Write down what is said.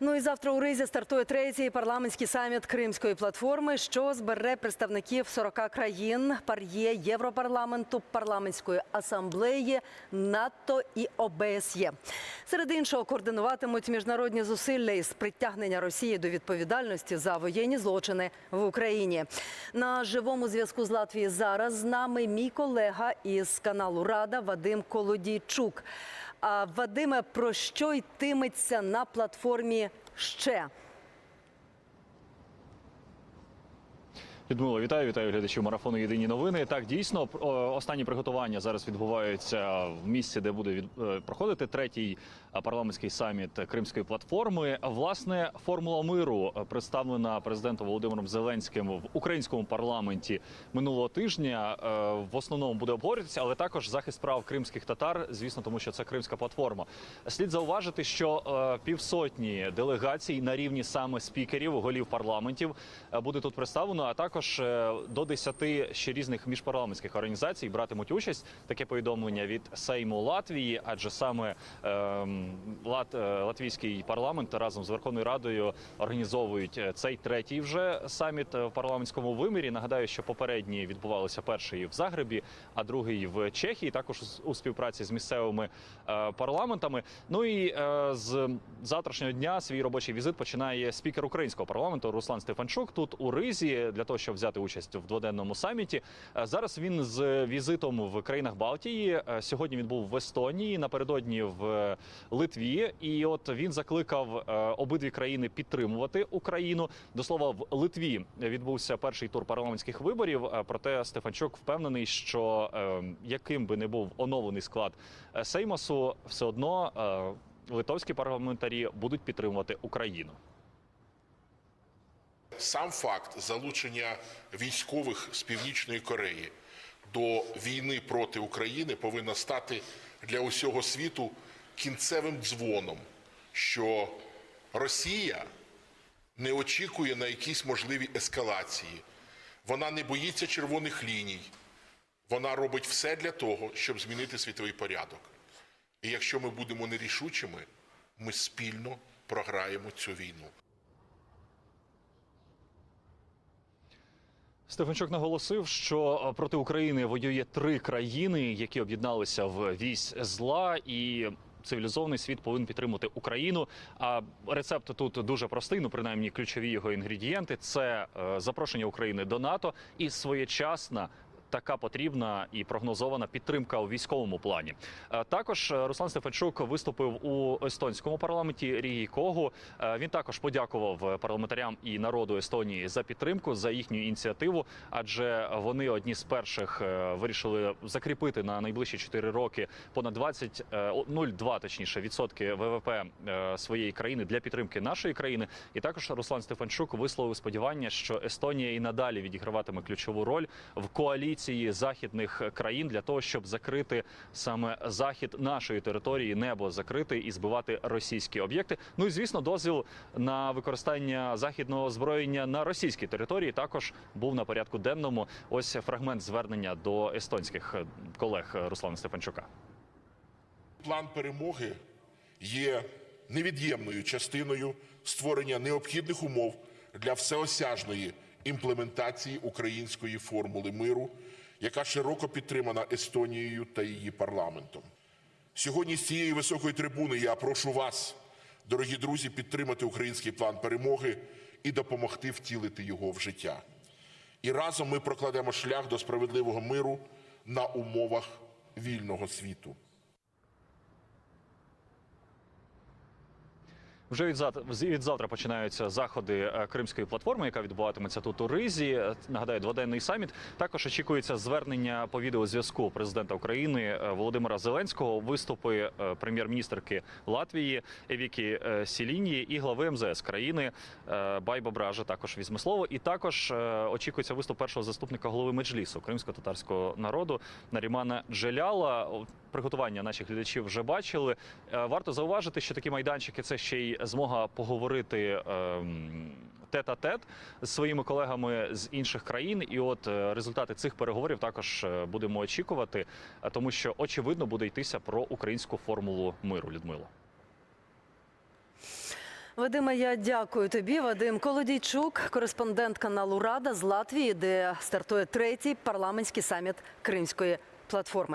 Ну і завтра у Ризі стартує третій парламентський саміт Кримської платформи, що збере представників 40 країн, пар'є Європарламенту, парламентської асамблеї, НАТО і ОБСЄ. Серед іншого координуватимуть міжнародні зусилля із притягнення Росії до відповідальності за воєнні злочини в Україні. На живому зв'язку з Латвії зараз з нами мій колега із каналу Рада Вадим Колодійчук. Вадиме, про що йтиметься на платформі ще? Людмила, вітаю, вітаю глядачів марафону Єдині новини. Так, дійсно, останні приготування зараз відбуваються в місці, де буде від, е, проходити третій е, парламентський саміт Кримської платформи. Власне, формула миру представлена президентом Володимиром Зеленським в українському парламенті минулого тижня. е, В основному буде обговорюватися, але також захист прав кримських татар, звісно, тому що це кримська платформа. Слід зауважити, що півсотні делегацій на рівні саме спікерів, голів парламентів буде тут представлено. А також е, до 10 ще різних міжпарламентських організацій братимуть участь. Таке повідомлення від Сейму Латвії, адже саме ем, Лат, е, латвійський парламент разом з Верховною Радою організовують е, цей третій вже саміт в парламентському вимірі. Нагадаю, що попередні відбувалися перший в Загребі, а другий в Чехії, також у співпраці з місцевими парламентами. Ну і з завтрашнього дня свій робочий візит починає спікер українського парламенту Руслан Стефанчук тут у Ризі для того, щоб взяти участь в дводенному саміті. Е, Зараз він з візитом в країнах Балтії. Е, Сьогодні він був в Естонії, напередодні в Литві. І от він закликав е, обидві країни підтримувати Україну. До слова, в Литві відбувся перший тур парламентських виборів. Е, Проте Стефанчук впевнений, що е, яким би не був оновлений склад е, Сеймосу, все одно е, литовські парламентарі будуть підтримувати Україну. Сам факт залучення військових з Північної Кореї до війни проти України повинна стати для усього світу кінцевим дзвоном, що Росія не очікує на якісь можливі ескалації. Вона не боїться червоних ліній. Вона робить все для того, щоб змінити світовий порядок. І якщо ми будемо нерішучими, ми спільно програємо цю війну. Стефанчук наголосив, що е, проти України воює три країни, які об'єдналися в вісь зла і. Цивілізований світ повинен підтримати Україну. А рецепт тут дуже простий. Ну принаймні ключові його інгредієнти це е, запрошення України до НАТО і своєчасна. Така потрібна і прогнозована підтримка у військовому плані. Е, Також е, Руслан Стефанчук виступив у естонському парламенті Рії Когу. Е, Він також подякував парламентарям і народу Естонії за підтримку за їхню ініціативу, адже вони одні з перших вирішили закріпити на найближчі 4 роки понад 20, е, о, 0,2 точніше відсотки ВВП своєї країни для підтримки нашої країни. І також Руслан Стефанчук висловив сподівання, що Естонія і надалі відіграватиме ключову роль в коаліції західних країн для того, щоб закрити саме захід нашої території, небо закрити і збивати російські об'єкти. Ну і звісно, дозвіл на використання західного озброєння на російській території також був на порядку денному. Ось фрагмент звернення до естонських колег Руслана Стефанчука. План перемоги є невід'ємною частиною створення необхідних умов для всеосяжної імплементації української формули миру, яка широко підтримана Естонією та її парламентом. Сьогодні з цієї високої трибуни я прошу вас, дорогі друзі, підтримати український план перемоги і допомогти втілити його в життя. І разом ми прокладемо шлях до справедливого миру на умовах вільного світу. Вже від завтра, від завтра починаються заходи е, Кримської платформи, яка відбуватиметься тут у Ризі. Е, Нагадаю, дводенний саміт. Також очікується звернення по відеозв'язку президента України е, Володимира Зеленського, виступи прем'єр-міністрки Латвії Евікі е, Сіліні і глави МЗС країни Байба Бража. Також візьме слово. І також очікується виступ першого заступника голови меджлісу кримсько-татарського народу Нарімана Джеляла. Приготування наших глядачів вже бачили. Варто зауважити, що такі майданчики це ще й змога поговорити ем, тет-а-тет з своїми колегами з інших країн. І от е, результати цих переговорів також е, будемо очікувати, е, тому що очевидно буде йтися про українську формулу миру. Людмило. Вадиме, я дякую тобі. Вадим Колодійчук, кореспондент каналу Рада з Латвії, де стартує третій парламентський саміт Кримської платформи.